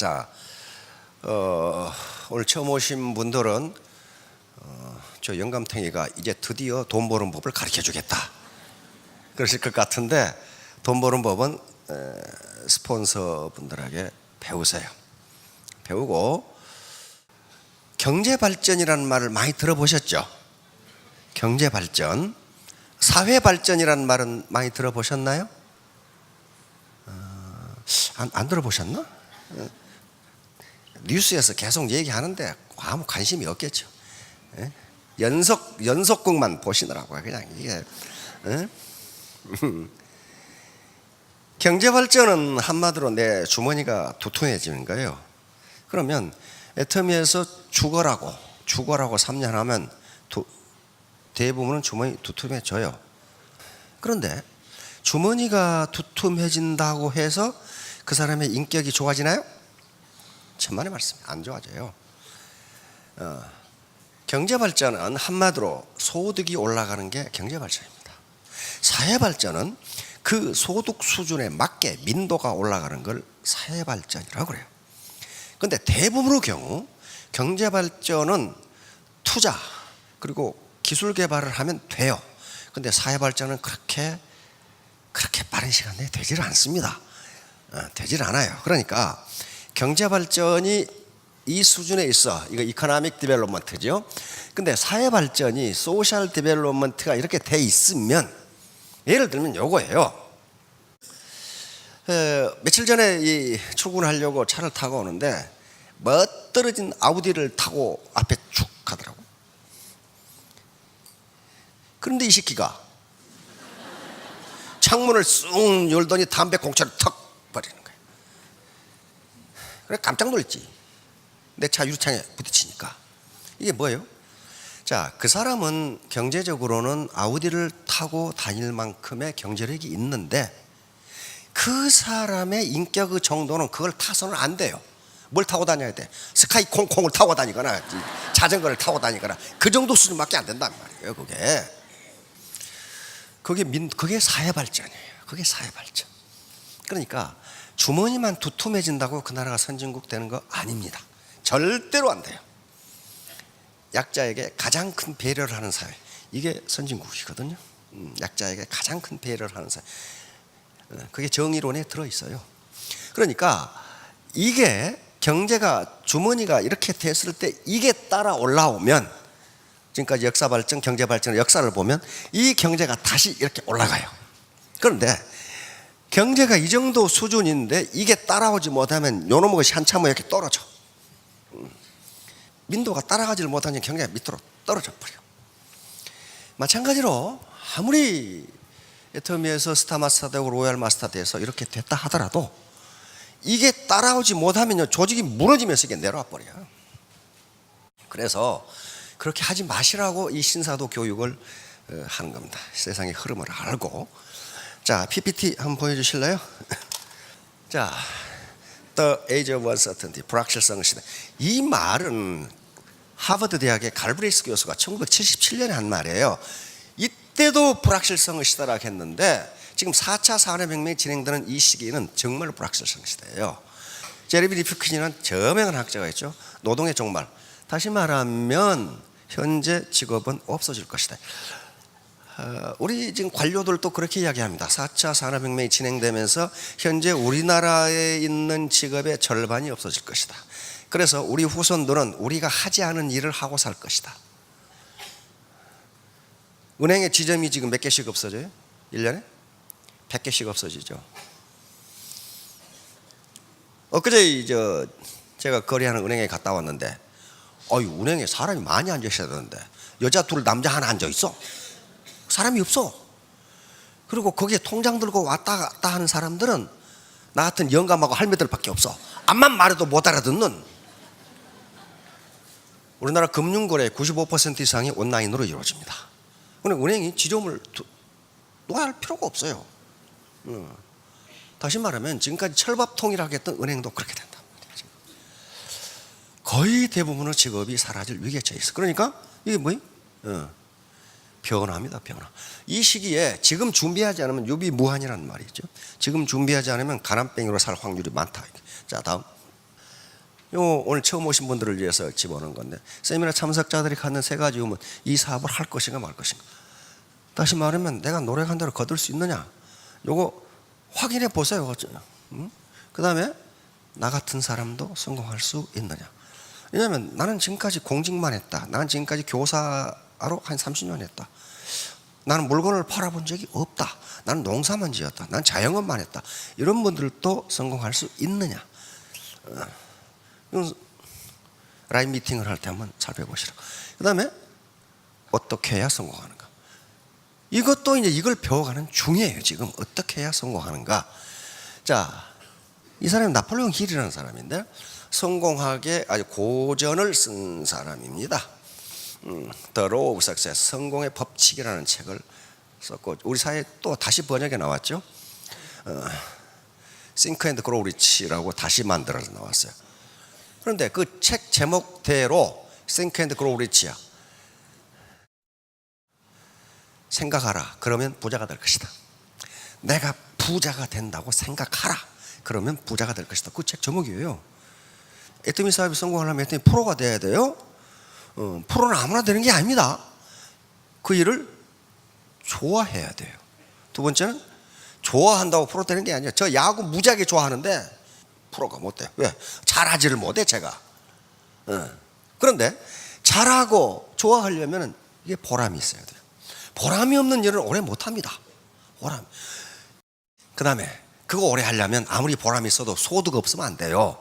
자, 어, 오늘 처음 오신 분들은 어, 저 영감탱이가 이제 드디어 돈 버는 법을 가르쳐 주겠다. 그러실 것 같은데 돈 버는 법은 에, 스폰서 분들에게 배우세요. 배우고 경제 발전이라는 말을 많이 들어보셨죠? 경제 발전, 사회 발전이라는 말은 많이 들어보셨나요? 어, 안, 안 들어보셨나? 어, 뉴스에서 계속 얘기하는데 아무 관심이 없겠죠. 예? 연속 연속극만 보시느라고 그냥 이게 예? 경제 발전은 한마디로 내 주머니가 두툼해지는 거예요. 그러면 애터미에서 죽어라고 죽어라고 3년 하면 두, 대부분은 주머니 두툼해져요. 그런데 주머니가 두툼해진다고 해서 그 사람의 인격이 좋아지나요? 천만의 말씀 안 좋아져요. 어, 경제 발전은 한마디로 소득이 올라가는 게 경제 발전입니다. 사회 발전은 그 소득 수준에 맞게 민도가 올라가는 걸 사회 발전이라고 그래요. 근데 대부분의 경우 경제 발전은 투자 그리고 기술 개발을 하면 돼요. 근데 사회 발전은 그렇게 그렇게 빠른 시간 내에 되질 않습니다. 어, 되질 않아요. 그러니까 경제 발전이 이 수준에 있어. 이거 이코노믹 디벨롭먼트죠. 근데 사회 발전이 소셜 디벨롭먼트가 이렇게 돼 있으면 예를 들면 요거예요. 에, 며칠 전에 이 출근하려고 차를 타고 오는데 멋떨어진 아우디를 타고 앞에 쭉 가더라고. 그런데 이 새끼가 창문을 쑥 열더니 담배 공차를 턱 버리는. 그래 깜짝 놀랐지. 내 차 유리창에 부딪히니까. 이게 뭐예요? 자, 그 사람은 경제적으로는 아우디를 타고 다닐 만큼의 경제력이 있는데 그 사람의 인격의 정도는 그걸 타서는 안 돼요. 뭘 타고 다녀야 돼? 스카이 콩콩을 타고 다니거나 자전거를 타고 다니거나 그 정도 수준밖에 안 된단 말이에요. 그게 그게 민 그게 사회 발전이에요. 그게 사회 발전. 그러니까 주머니만 두툼해진다고 그 나라가 선진국 되는 거 아닙니다. 절대로 안 돼요. 약자에게 가장 큰 배려를 하는 사회. 이게 선진국이거든요. 음, 약자에게 가장 큰 배려를 하는 사회. 어, 그게 정의론에 들어 있어요. 그러니까 이게 경제가 주머니가 이렇게 됐을 때 이게 따라 올라오면 지금까지 역사 발전, 경제 발전의 역사를 보면 이 경제가 다시 이렇게 올라가요. 그런데 경제가 이 정도 수준인데 이게 따라오지 못하면 요놈의 것이 한참을 이렇게 떨어져. 음. 민도가 따라가지를 못하니 경제가 밑으로 떨어져 버려. 마찬가지로 아무리 애터미에서 스타 마스터 되고 로얄 마스터 돼서 이렇게 됐다 하더라도 이게 따라오지 못하면요 조직이 무너지면서 이게 내려와 버려요. 그래서 그렇게 하지 마시라고 이 신사도 교육을 어, 하는 겁니다. 세상의 흐름을 알고 자 PPT 한번 보여주실래요? 자 The Age of Uncertainty 불확실성 시대 이 말은 하버드 대학의 갈브레이스 교수가 1977년에 한 말이에요. 이때도 불확실성의 시대라고 했는데 지금 4차 산업혁명이 진행되는 이 시기에는 정말 불확실성 시대예요. 제레비 리프킨이라는 저명한 학자가 있죠. 노동의 종말. 다시 말하면 현재 직업은 없어질 것이다. 어, 우리 지금 관료들도 그렇게 이야기합니다. 4차 산업혁명이 진행되면서 현재 우리나라에 있는 직업의 절반이 없어질 것이다. 그래서 우리 후손들은 우리가 하지 않은 일을 하고 살 것이다. 은행의 지점이 지금 몇 개씩 없어져요? 1년에? 100개씩 없어지죠. 엊그제 저 제가 거래하는 은행에 갔다 왔는데 어이 은행에 사람이 많이 앉아 있어야 되는데 여자 둘 남자 하나 앉아 있어. 사람이 없어. 그리고 거기에 통장 들고 왔다 갔다 하는 사람들은 나 같은 영감하고 할매들밖에 없어. 암만 말해도 못 알아듣는. 우리나라 금융거래 95% 이상이 온라인으로 이루어집니다. 그럼 은행이 지점을 두- 놓을 필요가 없어요. 어. 다시 말하면 지금까지 철밥통이라고 했던 은행도 그렇게 된다. 거의 대부분의 직업이 사라질 위기에 처해 있어. 그러니까 이게 뭐예요? 어. 변화입니다, 변화. 이 시기에 지금 준비하지 않으면 유비 무한이라는 말이죠. 지금 준비하지 않으면 가난뱅이로 살 확률이 많다. 자, 다음. 요 오늘 처음 오신 분들을 위해서 집어넣은 건데 세미나 참석자들이 갖는 세 가지 의문 이 사업을 할 것인가 말 것인가 다시 말하면 내가 노력한 대로 거둘 수 있느냐 요거 확인해 보세요 응? 그 다음에 나 같은 사람도 성공할 수 있느냐 왜냐하면 나는 지금까지 공직만 했다 나는 지금까지 교사 로 한 30년 했다 나는 물건을 팔아본 적이 없다 나는 농사만 지었다 난 자영업만 했다 이런 분들도 성공할 수 있느냐 이건 라인 미팅을 할 때 한번 살펴보시라. 그 다음에 어떻게 해야 성공하는가. 이것도 이제 이걸 배워가는 중이에요. 지금 어떻게 해야 성공하는가. 자, 이 사람이 나폴레옹 힐이라는 사람인데 성공하게 아주 고전을 쓴 사람입니다. 음, The Law of Success, 성공의 법칙이라는 책을 썼고 우리 사회에 또 다시 번역에 나왔죠. 어, Think and Grow Rich라고 다시 만들어서 나왔어요. 그런데 그 책 제목대로 Think and Grow Rich야. 생각하라. 그러면 부자가 될 것이다. 내가 부자가 된다고 생각하라. 그러면 부자가 될 것이다. 그 책 제목이에요. 애터미 사업이 성공하려면 애터미 프로가 돼야 돼요. 어, 프로는 아무나 되는 게 아닙니다. 그 일을 좋아해야 돼요. 두 번째는 좋아한다고 프로 되는 게 아니에요. 저 야구 무지하게 좋아하는데 프로가 못 돼. 왜? 잘하지를 못해 제가. 어. 그런데 잘하고 좋아하려면 이게 보람이 있어야 돼요. 보람이 없는 일을 오래 못 합니다. 보람. 그 다음에 그거 오래 하려면 아무리 보람이 있어도 소득 없으면 안 돼요.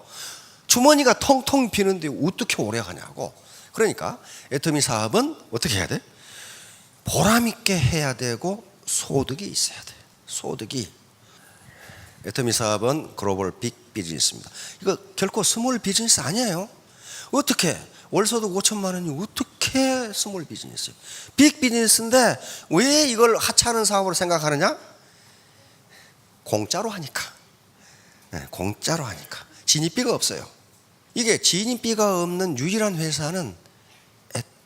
주머니가 텅텅 비는데 어떻게 오래 하냐고. 그러니까 애터미 사업은 어떻게 해야 돼? 보람 있게 해야 되고 소득이 있어야 돼. 소득이 애터미 사업은 글로벌 빅 비즈니스입니다. 이거 결코 스몰 비즈니스 아니에요. 어떻게 월소득 5천만 원이 어떻게 스몰 비즈니스? 빅 비즈니스인데 왜 이걸 하찮은 사업으로 생각하느냐? 공짜로 하니까. 네, 공짜로 하니까. 진입비가 없어요. 이게 진입비가 없는 유일한 회사는 애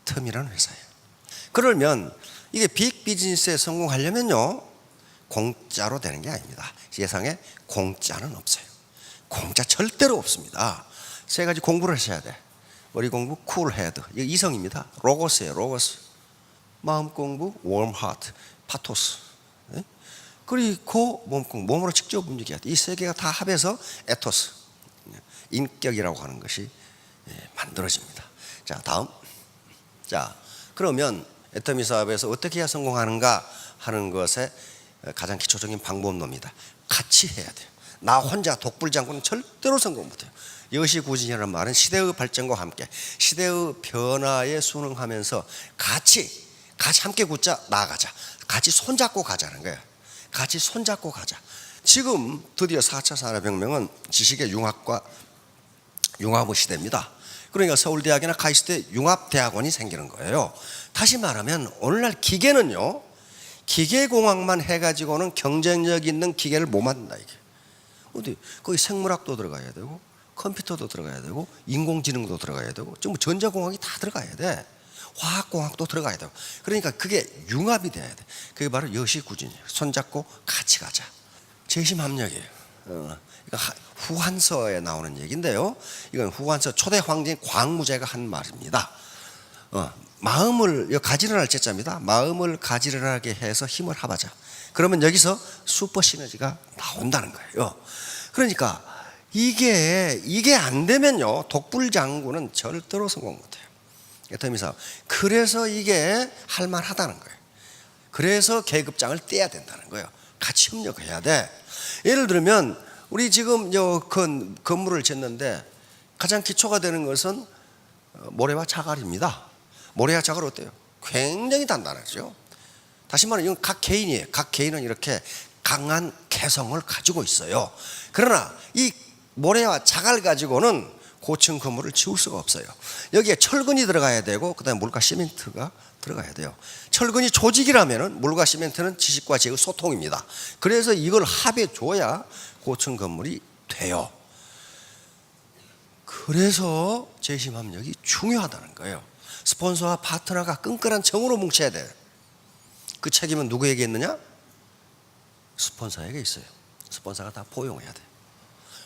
텀이라는 회사예요. 그러면 이게 빅 비즈니스에 성공하려면요. 공짜로 되는 게 아닙니다. 세상에 공짜는 없어요. 공짜 절대로 없습니다. 세 가지 공부를 하셔야 돼. 머리 공부 쿨 헤드. 이거 이성입니다. 로고스예요. 로고스. 마음 공부 warm heart. 파토스. 네? 그리고 몸 공부 몸으로 직접 움직여야 돼. 이 세 개가 다 합해서 에토스. 인격이라고 하는 것이 예, 만들어집니다. 자, 다음. 자, 그러면 애터미 사업에서 어떻게 해야 성공하는가 하는 것에 가장 기초적인 방법론입니다. 같이 해야 돼요. 나 혼자 독불장군은 절대로 성공 못해요. 여시구진이라는 말은 시대의 발전과 함께 시대의 변화에 순응하면서 같이 같이 함께 굳자 나아가자. 같이 손잡고 가자는 거예요. 같이 손잡고 가자. 지금 드디어 4차 산업혁명은 지식의 융합과 융합의 시대입니다. 그러니까 서울대학이나 카이스트 융합대학원이 생기는 거예요. 다시 말하면 오늘날 기계는요, 기계공학만 해가지고는 경쟁력 있는 기계를 못 만든다, 이게. 어디, 거기 생물학도 들어가야 되고, 컴퓨터도 들어가야 되고, 인공지능도 들어가야 되고, 전부 전자공학이 다 들어가야 돼. 화학공학도 들어가야 되고. 그러니까 그게 융합이 돼야 돼. 그게 바로 여시구진이에요. 손잡고 같이 가자. 재심합력이에요. 어, 후한서에 나오는 얘기인데요. 이건 후한서 초대 황제인 광무제가 한 말입니다. 어, 마음을 가지런할 제자입니다. 마음을 가지런하게 해서 힘을 합하자. 그러면 여기서 슈퍼 시너지가 나온다는 거예요. 그러니까 이게 이게 안 되면요 독불 장군은 절대로 성공 못해요. 애터미사. 그래서 이게 할만하다는 거예요. 그래서 계급장을 떼야 된다는 거예요. 같이 협력해야 돼. 예를 들면 우리 지금 건 건물을 짓는데 가장 기초가 되는 것은 모래와 자갈입니다. 모래와 자갈 어때요? 굉장히 단단하죠. 다시 말하면 이건 각 개인이에요. 각 개인은 이렇게 강한 개성을 가지고 있어요. 그러나 이 모래와 자갈 가지고는 고층 건물을 지을 수가 없어요. 여기에 철근이 들어가야 되고 그다음에 물과 시멘트가 들어가야 돼요. 철근이 조직이라면은 물과 시멘트는 지식과 지의 소통입니다. 그래서 이걸 합해 줘야 고층 건물이 돼요. 그래서 재심 합력이 중요하다는 거예요. 스폰서와 파트너가 끈끈한 정으로 뭉쳐야 돼. 그 책임은 누구에게 있느냐? 스폰서에게 있어요. 스폰서가 다 포용해야 돼.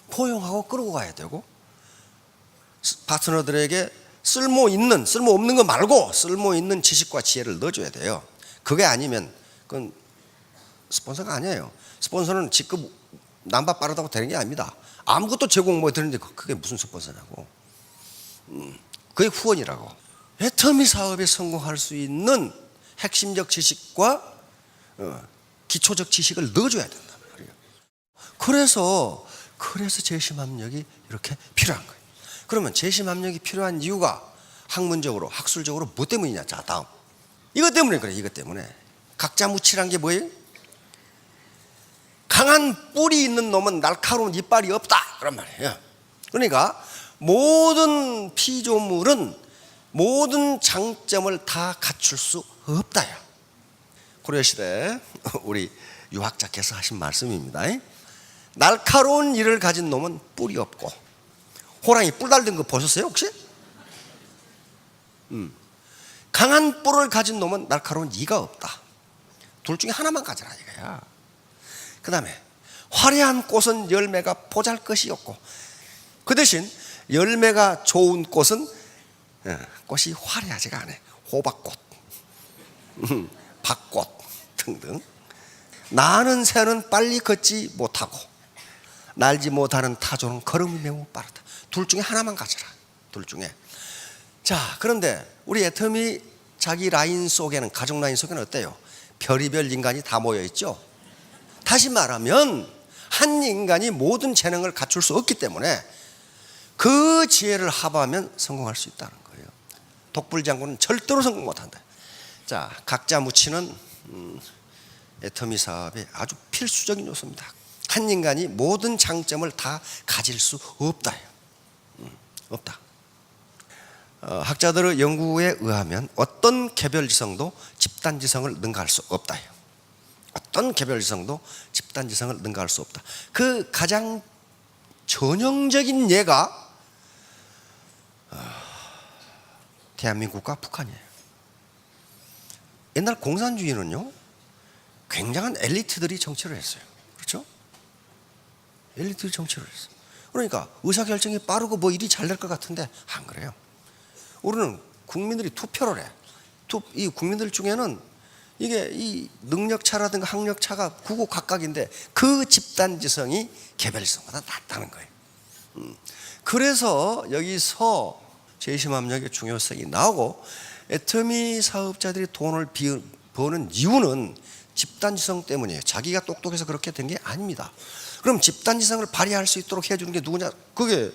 포용하고 끌고 가야 되고 파트너들에게 쓸모 있는 쓸모 없는 거 말고 쓸모 있는 지식과 지혜를 넣어줘야 돼요. 그게 아니면 그건 스폰서가 아니에요. 스폰서는 직급 남바 빠르다고 되는 게 아닙니다. 아무것도 제공 못 되는데 그- 그게 무슨 스폰서냐고. 음, 그게 후원이라고. 애터미 사업에 성공할 수 있는 핵심적 지식과 어, 기초적 지식을 넣어줘야 된단 말이에요. 그래서 그래서 재심 압력이 이렇게 필요한 거예요. 그러면 재심 압력이 필요한 이유가 학문적으로 학술적으로 뭐 때문이냐? 자 다음 이것 때문에 그래. 이것 때문에 각자 무치란 게 뭐예요? 강한 뿔이 있는 놈은 날카로운 이빨이 없다 그런 말이에요. 그러니까 모든 피조물은 모든 장점을 다 갖출 수 없다요. 고려시대 우리 유학자께서 하신 말씀입니다. 날카로운 이를 가진 놈은 뿔이 없고 호랑이 뿔 달린 거 보셨어요 혹시? 음. 강한 뿔을 가진 놈은 날카로운 이가 없다. 둘 중에 하나만 가져라 이거야. 그 다음에 화려한 꽃은 열매가 보잘 것이 없고 그 대신 열매가 좋은 꽃은 어, 꽃이 화려하지가 않아요. 호박꽃, 음, 박꽃 등등. 나는 새는 빨리 걷지 못하고 날지 못하는 타조는 걸음이 매우 빠르다. 둘 중에 하나만 가져라. 둘 중에. 자, 그런데 우리 애터미 자기 라인 속에는 가족 라인 속에는 어때요? 별이별 인간이 다 모여 있죠. 다시 말하면 한 인간이 모든 재능을 갖출 수 없기 때문에 그 지혜를 합하면 성공할 수 있다는 거예요. 독불장군은 절대로 성공 못한다. 자, 각자 묻히는 음, 애터미 사업의 아주 필수적인 요소입니다. 한 인간이 모든 장점을 다 가질 수 없다. 음, 없다. 어, 학자들의 연구에 의하면 어떤 개별지성도 집단지성을 능가할 수 없다. 어떤 개별지성도 집단지성을 능가할 수 없다. 그 가장 전형적인 예가 어, 대한민국과 북한이에요. 옛날 공산주의는요, 굉장한 엘리트들이 정치를 했어요. 그렇죠? 엘리트들이 정치를 했어요. 그러니까 의사결정이 빠르고 뭐 일이 잘 될 것 같은데 안 그래요. 우리는 국민들이 투표를 해. 투, 이 국민들 중에는 이게 이 능력차라든가 학력차가 구고각각인데 그 집단지성이 개별성보다 낫다는 거예요. 음. 그래서 여기서 재심압력의 중요성이 나오고 애터미 사업자들이 돈을 비, 버는 이유는 집단지성 때문이에요. 자기가 똑똑해서 그렇게 된 게 아닙니다. 그럼 집단지성을 발휘할 수 있도록 해주는 게 누구냐? 그게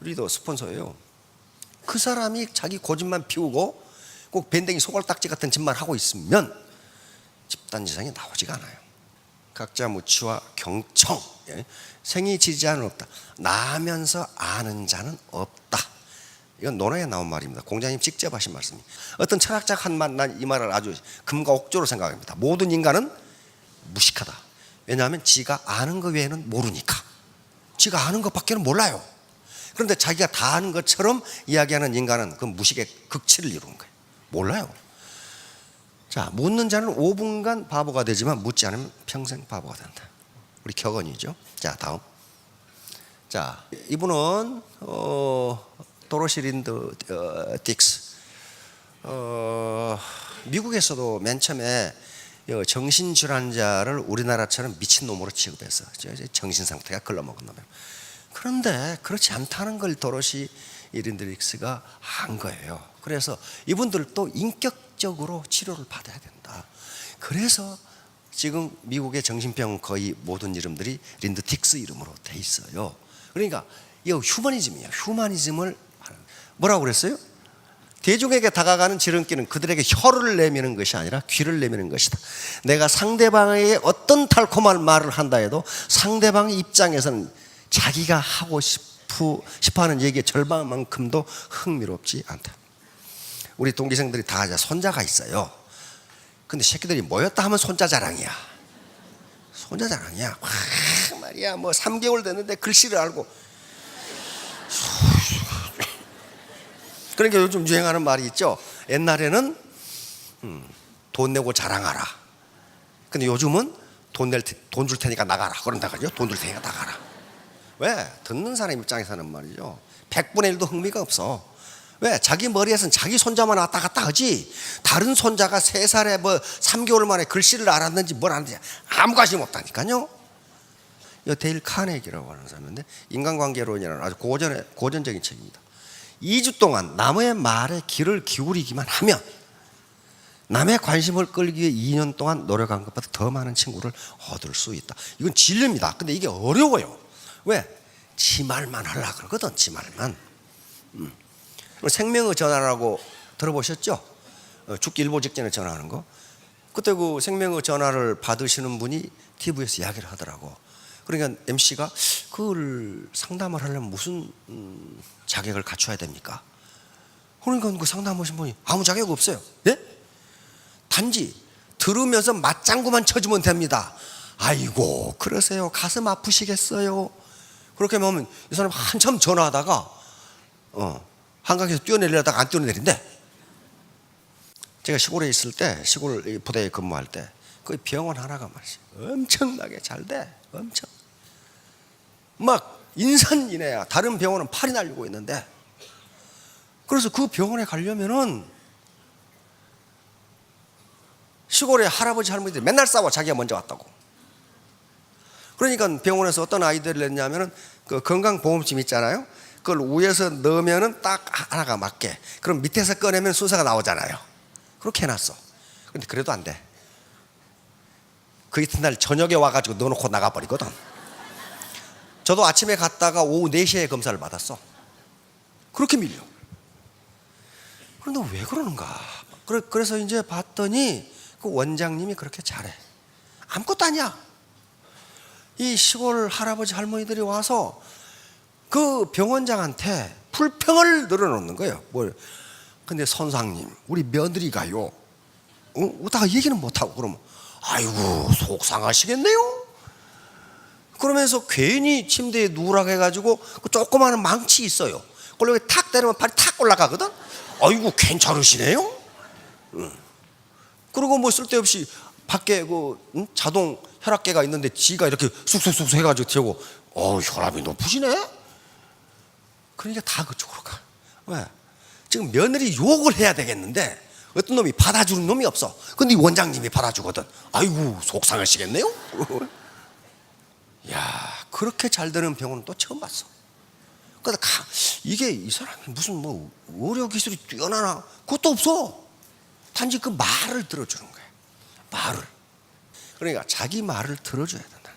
리더 스폰서예요. 그 사람이 자기 고집만 피우고 꼭 밴댕이 소갈딱지 같은 짓만 하고 있으면 집단지성이 나오지가 않아요. 각자 무치와 경청, 예. 생이 지지자는 없다. 나면서 아는 자는 없다. 이건 논어에 나온 말입니다. 공자님 직접 하신 말씀이. 어떤 철학자가 한 말, 난 이 말을 아주 금과 옥조로 생각합니다. 모든 인간은 무식하다. 왜냐하면 지가 아는 것 외에는 모르니까. 지가 아는 것밖에는 몰라요. 그런데 자기가 다 아는 것처럼 이야기하는 인간은 그 무식의 극치를 이루는 거예요. 몰라요. 자, 묻는 자는 5분간 바보가 되지만 묻지 않으면 평생 바보가 된다. 우리 격언이죠. 자, 다음. 자, 이분은 어, 도로시 린드 어, 딕스. 어, 미국에서도 맨 처음에 이 정신질환자를 우리나라처럼 미친놈으로 취급해서 정신 상태가 글러먹은 놈이에요. 그런데 그렇지 않다는 걸 도로시 이린드릭스가 한 거예요. 그래서 이분들도 인격적으로 치료를 받아야 된다. 그래서 지금 미국의 정신병 거의 모든 이름들이 린드틱스 이름으로 돼 있어요. 그러니까 이거 휴머니즘이에요. 휴머니즘을 하는 뭐라고 그랬어요? 대중에게 다가가는 지름길은 그들에게 혀를 내미는 것이 아니라 귀를 내미는 것이다. 내가 상대방에게 어떤 달콤한 말을 한다 해도 상대방의 입장에서는 자기가 하고 싶어, 싶어 하는 얘기의 절반만큼도 흥미롭지 않다. 우리 동기생들이 다 손자가 있어요. 근데 새끼들이 모였다 하면 손자 자랑이야. 손자 자랑이야. 와, 말이야. 뭐 3개월 됐는데 글씨를 알고. 그러니까 요즘 유행하는 말이 있죠. 옛날에는 음, 돈 내고 자랑하라. 근데 요즘은 돈 낼 돈 줄 테니까 나가라. 그런다 그죠? 돈 줄 테니까 나가라. 왜? 듣는 사람 입장에서는 말이죠. 100분의 1도 흥미가 없어. 왜? 자기 머리에선 자기 손자만 왔다 갔다 하지. 다른 손자가 세 살에 뭐 3개월 만에 글씨를 알았는지 뭘 알았는지 아무 관심 없다니까요. 이 데일 카네기라고 하는 사람인데 인간관계론이라는 아주 고전의 고전적인 책입니다. 2주 동안 남의 말에 귀를 기울이기만 하면 남의 관심을 끌기 위해 2년 동안 노력한 것보다 더 많은 친구를 얻을 수 있다. 이건 진리입니다. 근데 이게 어려워요. 왜? 지 말만 하려 그러거든. 지 말만. 음. 생명의 전화라고 들어보셨죠? 어, 죽기 일보 직전에 전화하는 거. 그때 그 생명의 전화를 받으시는 분이 TV에서 이야기를 하더라고. 그러니까 MC가 그걸 상담을 하려면 무슨 음, 자격을 갖춰야 됩니까? 그러니까 그 상담하신 분이 아무 자격 없어요. 예? 단지 들으면서 맞장구만 쳐주면 됩니다. 아이고 그러세요. 가슴 아프시겠어요. 그렇게 하면 이 사람 한참 전화하다가 어, 한강에서 뛰어내리려다가 안 뛰어내린대. 제가 시골에 있을 때 시골 이 부대에 근무할 때 그 병원 하나가 말이지 엄청나게 잘 돼. 엄청 막 인산인해야 다른 병원은 팔이 날리고 있는데 그래서 그 병원에 가려면은 시골에 할아버지 할머니들이 맨날 싸워 자기가 먼저 왔다고. 그러니까 병원에서 어떤 아이디어를 냈냐면은 그 건강보험심 있잖아요. 그걸 위에서 넣으면은 딱 하나가 맞게. 그럼 밑에서 꺼내면 순서가 나오잖아요. 그렇게 해놨어. 근데 그래도 안 돼. 그 이튿날 저녁에 와가지고 넣어놓고 나가버리거든. 저도 아침에 갔다가 오후 4시에 검사를 받았어. 그렇게 밀려. 그런데 왜 그러는가? 그래- 그래서 이제 봤더니 그 원장님이 그렇게 잘해. 아무것도 아니야. 이 시골 할아버지 할머니들이 와서 그 병원장한테 불평을 늘어놓는 거예요. 뭘? 근데 선상님, 우리 며느리가요. 어? 오다가 얘기는 못하고 그러면 아이고 속상하시겠네요. 그러면서 괜히 침대에 누우라고 해가지고 그 조그마한 망치 있어요. 그걸 여기 탁 때리면 발이 탁 올라가거든. 아이고 괜찮으시네요. 응. 그리고 뭐 쓸데없이 밖에 그 응? 자동 혈압계가 있는데 지가 이렇게 쑥쑥쑥 해가지고 튀고 어 혈압이 높으시네. 그러니까 다 그쪽으로 가. 왜? 지금 며느리 욕을 해야 되겠는데 어떤 놈이 받아주는 놈이 없어. 근데 이 원장님이 받아주거든. 아이고 속상하시겠네요. 야 그렇게 잘 되는 병원은 또 처음 봤어. 가, 이게 이 사람이 무슨 뭐 의료 기술이 뛰어나나 그것도 없어. 단지 그 말을 들어주는 거야. 말을. 그러니까 자기 말을 들어줘야 된다.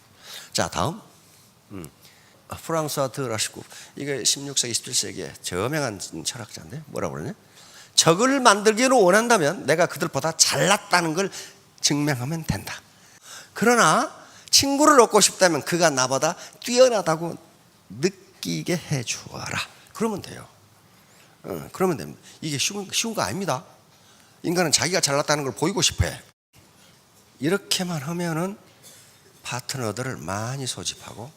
자 다음. 음. 프랑스와 드라시고 이게 16세기 17세기의 저명한 철학자인데 뭐라 그러냐? 적을 만들기를 원한다면 내가 그들보다 잘났다는 걸 증명하면 된다. 그러나 친구를 얻고 싶다면 그가 나보다 뛰어나다고 느끼게 해 주어라. 그러면 돼요. 어, 그러면 됩니다. 이게 쉬운, 쉬운 거 아닙니다. 인간은 자기가 잘났다는 걸 보이고 싶어 해. 이렇게만 하면은 파트너들을 많이 소집하고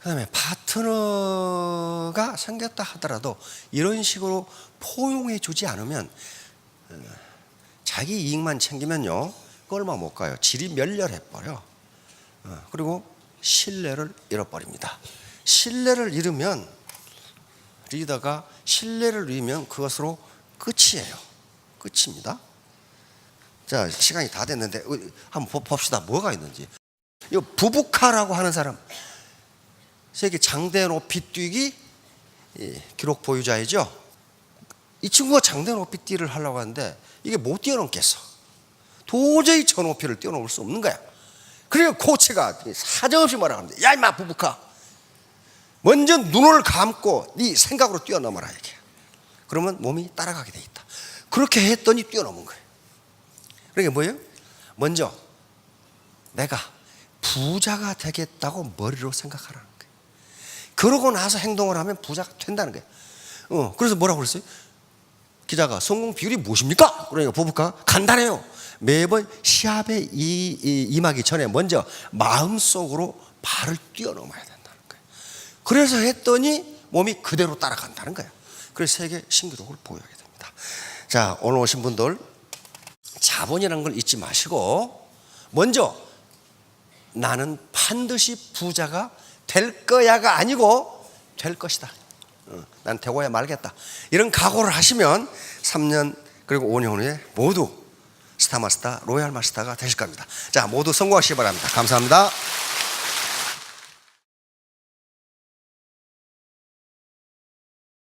그다음에 파트너가 생겼다 하더라도 이런 식으로 포용해 주지 않으면 어, 자기 이익만 챙기면요 그 얼마 못 가요. 질이 멸렬해 버려. 어, 그리고 신뢰를 잃어버립니다. 신뢰를 잃으면 리더가 신뢰를 잃으면 그것으로 끝이에요. 끝입니다. 자 시간이 다 됐는데 어, 한번 보- 봅시다. 뭐가 있는지. 이 부부카라고 하는 사람 세계 장대 높이 뛰기 예, 기록 보유자이죠. 이 친구가 장대 높이 뛰를 하려고 하는데 이게 못 뛰어넘겠어. 도저히 저 높이를 뛰어넘을 수 없는 거야. 그리고 코치가 사정없이 뭐라 하는데 야 임마 부부카 먼저 눈을 감고 네 생각으로 뛰어넘어라 이게. 그러면 몸이 따라가게 돼 있다. 그렇게 했더니 뛰어넘은 거예요. 그러니까 뭐예요? 먼저 내가 부자가 되겠다고 머리로 생각하라는 거예요. 그러고 나서 행동을 하면 부자가 된다는 거예요. 어, 그래서 뭐라고 그랬어요? 기자가 성공 비율이 무엇입니까? 그러니까 부부가 간단해요. 매번 시합에 이, 이, 임하기 전에 먼저 마음속으로 발을 뛰어넘어야 된다는 거예요. 그래서 했더니 몸이 그대로 따라간다는 거예요. 그래서 세계 신기록을 보유하게 됩니다. 자, 오늘 오신 분들 자본이라는 걸 잊지 마시고 먼저 나는 반드시 부자가 될 거야가 아니고 될 것이다. 어, 난 되고야 말겠다. 이런 각오를 하시면 3년 그리고 5년 후에 모두 스타마스터, 로얄 마스터가 되실 겁니다. 자, 모두 성공하시기 바랍니다. 감사합니다.